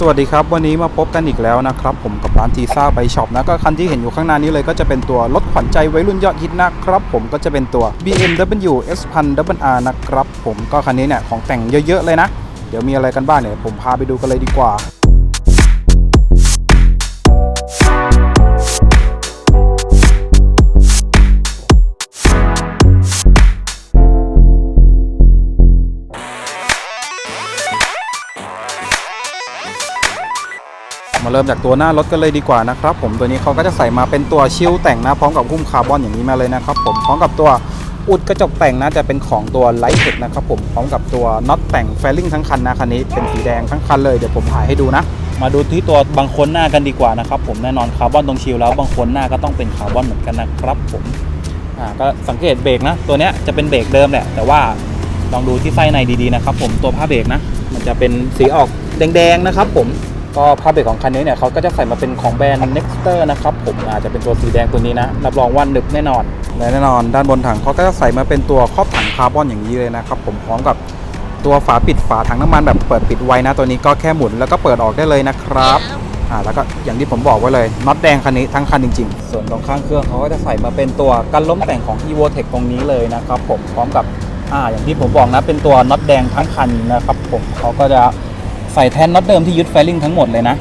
สวัสดีครับ วันนี้มาพบกันอีกแล้วนะครับ ผมกับร้านทีซ่าไบช็อปนะก็คันที่เห็นอยู่ข้างหน้านี้เลยก็จะเป็นตัวรถขวัญใจวัยรุ่นยอดฮิตนะครับ ผมก็จะเป็นตัว BMW S 1 0 0 R นะครับ ผมก็คันนี้เนี่ยของแต่งเยอะๆเลยนะ เดี๋ยวมีอะไรกันบ้างเนี่ยผมพาไปดูกันเลยดีกว่า มาเริ่มจากตัวหน้ารถกันเลยดีกว่านะครับผมตัวนี้เขาก็จะใส่มาเป็นตัวชิลแต่งนะพร้อมกับหุ้มคาร์บอนอย่างนี้มาเลยนะครับผมพร้อมกับตัวอุดกระจกแต่งนะจะเป็นของตัวไลท์เทคนะครับผมพร้อมกับตัวน็อตแต่งแฟลิ่งทั้งคันนะคันนี้เป็นสีแดงทั้งคันเลยเดี๋ยวผมถ่ายให้ดูนะ มาดูที่ตัวบางคนหน้ากันดีกว่านะครับผมแน่นอนคาร์บอนตรงชิลแล้วบางคนหน้าก็ต้องเป็นคาร์บอนเหมือนกันนะครับผมอ่าก็สังเกตเบรกนะ ตัวเนี้ยจะเป็นเบรกเดิมแหละแต่ว่าลองดูที่ไส้ในดีๆนะครับผมตัวผ้าเบรกนะ มันจะเป็นสีออกแดงๆนะครับผม ก็ผ้าเบรกของคันนี้เนี่ยเขาก็จะใส่มาเป็นของแบรนด์ Nexter นะครับผมอาจจะเป็นตัวสีแดงตัวนี้นะรับรองว่าหนึบแน่นอนและแน่นอนด้านบนถังเขาก็จะใส่มาเป็นตัวครอบถังคาร์บอนอย่างนี้เลยนะครับผมพร้อมกับตัวฝาปิดฝาถังน้ำมันแบบเปิดปิดไว้นะ ตัวนี้ก็แค่หมุนแล้วก็เปิดออกได้เลยนะครับอ่าแล้วก็อย่างที่ผมบอกไว้เลยน็อตแดงคันนี้ทั้งคันจริง ๆ ส่วนตรงข้างเครื่องเขาก็จะใส่มาเป็นตัวกันล้มแต่งของ e v o t e c ตรงนี้เลยนะครับผมพร้อมกับอ่าอย่างที่ผมบอกนะเป็นตัวน็อตแดงทั้งคันนะครับผมเขาก็จะ ใส่แทนน็อตเดิมที่ยึดแฟลิงทั้งหมดเลยนะ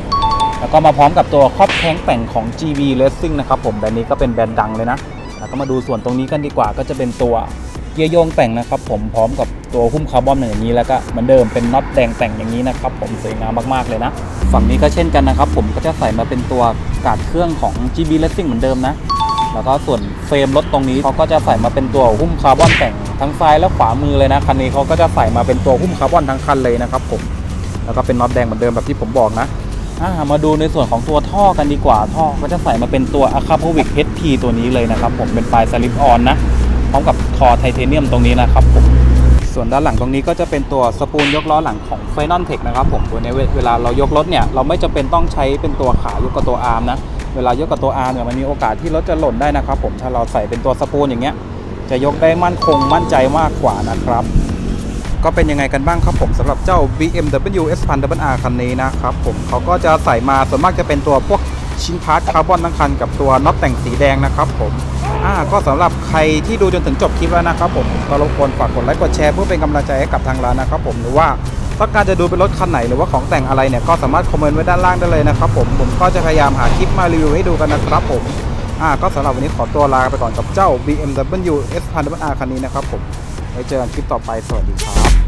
แล้วก็มาพร้อมกับตัวครอบแข้งแต่งของ GV Racing นะครับผมแบรนด์นี้ก็เป็นแบรนด์ดังเลยนะ แล้วก็มาดูส่วนตรงนี้กันดีกว่าก็จะเป็นตัวเกียร์โยงแต่งนะครับผมพร้อมกับตัวหุ้มคาร์บอนอย่างนี้แล้วก็เหมือนเดิมเป็นน็อตแดงแต่งอย่างนี้นะครับผมสวยงามมากๆเลยนะ ฝั่งนี้ก็เช่นกันนะครับผมก็จะใส่มาเป็นตัวกาดเครื่องของ GB Racing เหมือนเดิมนะแล้วก็ส่วนเฟรมรถตรงนี้เขาก็จะใส่มาเป็นตัวหุ้มคาร์บอนแต่งทั้งซ้ายและขวามือเลยนะคันนี้เขาก็จะใส่มาเป็นตัวหุ้มคาร์บอนทั้งคันเลยนะครับผม แล้วก็เป็นน็อตแดงเหมือนเดิมแบบที่ผมบอกนะอ่ามาดูในส่วนของตัวท่อกันดีกว่าท่อก็จะใส่มาเป็นตัว a c a p o v i c HT ตัวนี้เลยนะครับผมเป็นปลายสลิปออนนะพร้อมกับคอไทเทเนียมตรงนี้นะครับผมส่วนด้านหลังตรงนี้ก็จะเป็นตัวสปูลยกล้อหลังของ f i n o n Tech นะครับผมตัวนี้เวเวลาเรายกรถเนี่ยเราไม่จำเป็นต้องใช้เป็นตัวขายกกับตัวอาร์มนะเวลายกกับตัวอาร์มเนี่ยมันมีโอกาสที่รถจะหล่นได้นะครับผมถ้าเราใส่เป็นตัวสปูลอย่างเงี้ยจะยกได้มั่นคงมั่นใจมากกว่านะครับ ก็เป็นยังไงกันบ้างครับผมสำหรับเจ้า BMW S1000 r คันนี้นะครับผมเขาก็จะใส่มาส่วนมากจะเป็นตัวพวกชิ้นพาร์ทคาร์บอนทั้งคันกับตัวน็อตแต่งสีแดงนะครับผมอ่าก็สำหรับใครที่ดูจนถึงจบคลิปแล้วนะครับผมก็รบกวนฝากกดไลค์กดแชร์เพื่อเป็นกำลังใจให้กับทางร้านนะครับผมหรือว่าต้องการจะดูเป็นรถคันไหนหรือว่าของแต่งอะไรเนี่ยก็สามารถคอมเมนต์ไว้ด้านล่างได้เลยนะครับผมผมก็จะพยายามหาคลิปมารีวิวให้ดูกันนะครับผมอ่าก็สำหรับวันนี้ขอตัวลาไปก่อนกับเจ้า BMW S 1 0 0 R คันนี้นะครับผม ไว้เจอกันคลิปต่อไปสวัสดีครับ